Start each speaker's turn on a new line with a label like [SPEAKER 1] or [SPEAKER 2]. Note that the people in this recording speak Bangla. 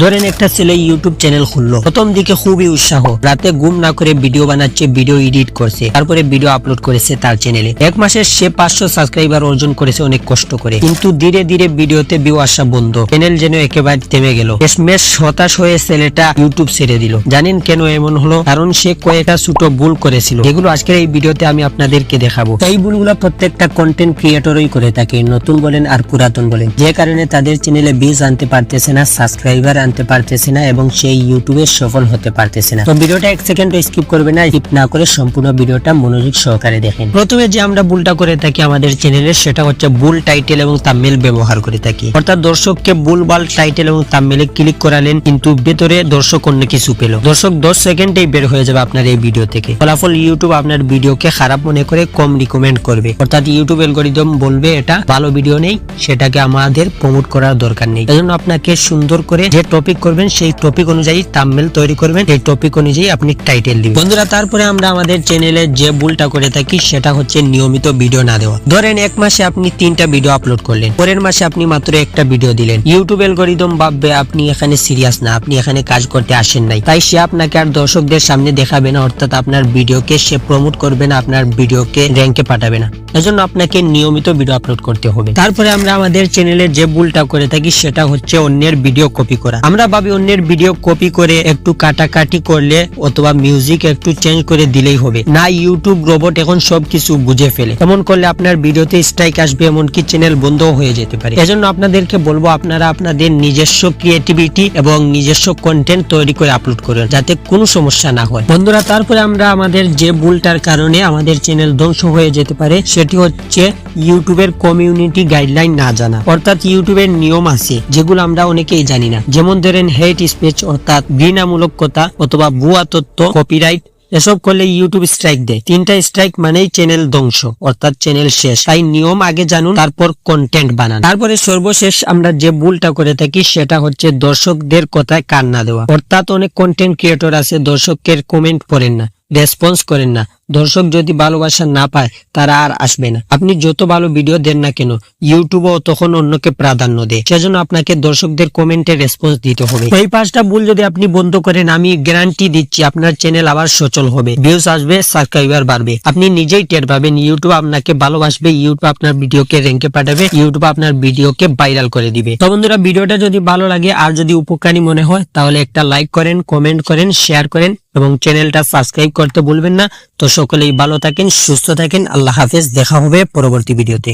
[SPEAKER 1] ধরেন একটা ছেলে ইউটিউব চ্যানেল খুললো। প্রথম দিকে খুবই উৎসাহ। রাতে ঘুম না করে ভিডিও বানাচ্ছে ভিডিও এডিট করছে, তারপরে ভিডিও আপলোড করেছে তার চ্যানেলে এক মাসে সে পাঁচশো সাবস্ক্রাইবার অর্জন করেছে অনেক কষ্ট করে। কিন্তু ধীরে ধীরে ভিডিওতে ভিউ আসা বন্ধ। চ্যানেল যেন একেবারে থেমে গেল। শেষমেশ হতাশ হয়ে ছেলেটা ইউটিউব ছেড়ে দিল। জানেন কেন এমন হলো? কারণ সে কয়েকটা ছোট ভুল করেছিল। যেগুলো আজকের এই ভিডিওতে আমি আপনাদেরকে দেখাবো। এই ভুলগুলো প্রত্যেকটা কন্টেন্ট ক্রিয়েটরই করে থাকে। নতুন বলেন আর পুরাতন বলেন। যে কারণে তাদের চ্যানেলে ভিউজ আনতে পারতেছে না সাবস্ক্রাইবার আনতে পারতেছে না এবং সেই ইউটিউবে সফল হতে পারতেছে না। তো ভিডিওটা এক সেকেন্ড স্কিপ করবে না স্কিপ না করে সম্পূর্ণ ভিডিওটা মনোযোগ সহকারে দেখেন। প্রথমে যে আমরা ভুলটা করে থাকি আমাদের চ্যানেলে সেটা হচ্ছে ভুল টাইটেল এবং তামিল ব্যবহার করে থাকি। অর্থাৎ দর্শককে ভুলভাল টাইটেল এবং তামিলে ক্লিক করালেন, কিন্তু ভেতরে দর্শক অন্য কিছু পেল। দর্শক দশ সেকেন্ডেই বের হয়ে যাবে আপনার এই ভিডিও থেকে। ফলাফল ইউটিউব আপনার ভিডিওকে খারাপ মনে করে কম রিকমেন্ড করবে। অর্থাৎ ইউটিউব অ্যালগোরিদম বলবে, এটা ভালো ভিডিও নেই, সেটাকে আমাদের প্রমোট করার দরকার নেই। এজন্য আপনাকে সুন্দর করে যে টপিক করবেন, সেই টপিক অনুযায়ী তাম্মেল তৈরি করবেন, এই টপিক অনুযায়ী আপনি টাইটেল দিবেন। বন্ধুরা, তারপরে আমরা আমাদের চ্যানেলে যে ভুলটা করে থাকি, সেটা হচ্ছে নিয়মিত ভিডিও না দেওয়া। ধরেন এক মাসে আপনি তিনটা ভিডিও আপলোড করলেন, পরের মাসে আপনি মাত্র একটা ভিডিও দিলেন। ইউটিউব অ্যালগোরিদম ভাববে আপনি এখানে সিরিয়াস না, আপনি এখানে কাজ করতে আসেন নাই। তাই সে আপনাকে আর দর্শকদের সামনে দেখাবে না, অর্থাৎ আপনার ভিডিওকে সে প্রমোট করবে না, আপনার ভিডিওকে র্যাঙ্কে পাঠাবে না। এজন্য আপনাকে নিয়মিত ভিডিও আপলোড করতে হবে। তারপরে আমরা আমাদের চ্যানেলে যে ভুলটা করে থাকি, সেটা হচ্ছে অন্যের ভিডিও কপি করা। আমরা ভাবি অন্যের ভিডিও কপি করে একটু কাটাকাটি করলে অথবা মিউজিক একটু চেঞ্জ করে দিলেই হবে। না ইউটিউব রোবট এখন সবকিছু বুঝে ফেলে। এমন করলে আপনার ভিডিওতে স্ট্রাইক আসবে, এমনকি চ্যানেল বন্ধ হয়ে যেতে পারে। এজন্য আপনাদেরকে বলব, আপনারা আপনাদের নিজস্ব ক্রিয়েটিভিটি এবং নিজস্ব কন্টেন্ট তৈরি করে আপলোড করুন, যাতে কোনো সমস্যা না হয়। বন্ধুরা, তারপরে আমরা আমাদের যে ভুলটার কারণে আমাদের চ্যানেল ধ্বংস হয়ে যেতে পারে, সেটি হচ্ছে ইউটিউবের কমিউনিটি গাইডলাইন না জানা। অর্থাৎ ইউটিউবের নিয়ম আছে, যেগুলো আমরা অনেকেই জানি না। যেমন ধরেন হেট স্পিচ অর্থাৎ ঘৃণামূলক কথা অথবা ভুয়া তথ্য কপিরাইট এসব করলে ইউটিউব স্ট্রাইক দেয়। তিনটা স্ট্রাইক মানেই চ্যানেল ধ্বংস, অর্থাৎ চ্যানেল শেষ। তাই নিয়ম আগে জানুন, তারপর কন্টেন্ট বানান। তারপরে সর্বশেষ আমরা যে ভুলটা করে থাকি, সেটা হচ্ছে দর্শকদের কথায় কান না দেওয়া। অর্থাৎ অনেক কন্টেন্ট ক্রিয়েটর আছে দর্শকের কমেন্ট পড়েন না রেসপন্স করেন না। দর্শক যদি ভালোবাসা না পায়, তারা আর আসবে না। আপনি যত ভালো ভিডিও দেন না কেন ইউটিউবও তখন অন্যকে প্রাধান্য দেয়। সেজন্য আপনাকে দর্শকদের কমেন্টে রেসপন্স দিতে হবে। এই পাঁচটা ভুল যদি আপনি বন্ধ করেন, আমি গ্যারান্টি দিচ্ছি আপনার চ্যানেল আবার সচল হবে। ভিউজ আসবে সাবস্ক্রাইবার বাড়বে। আপনি নিজেই টের পাবেন ইউটিউব আপনাকে ভালোবাসবে ইউটিউব আপনার ভিডিওকে র্যাঙ্কে পাঠাবে ইউটিউব আপনার ভিডিওকে ভাইরাল করে দিবে। তো বন্ধুরা ভিডিওটা যদি ভালো লাগে আর যদি উপকারী মনে হয়, তাহলে একটা লাইক করেন কমেন্ট করেন শেয়ার করেন এবং চ্যানেলটা সাবস্ক্রাইব করতে ভুলবেন না। তো সকলেই ভালো থাকেন সুস্থ থাকেন। আল্লাহ হাফেজ দেখা হবে পরবর্তী ভিডিওতে।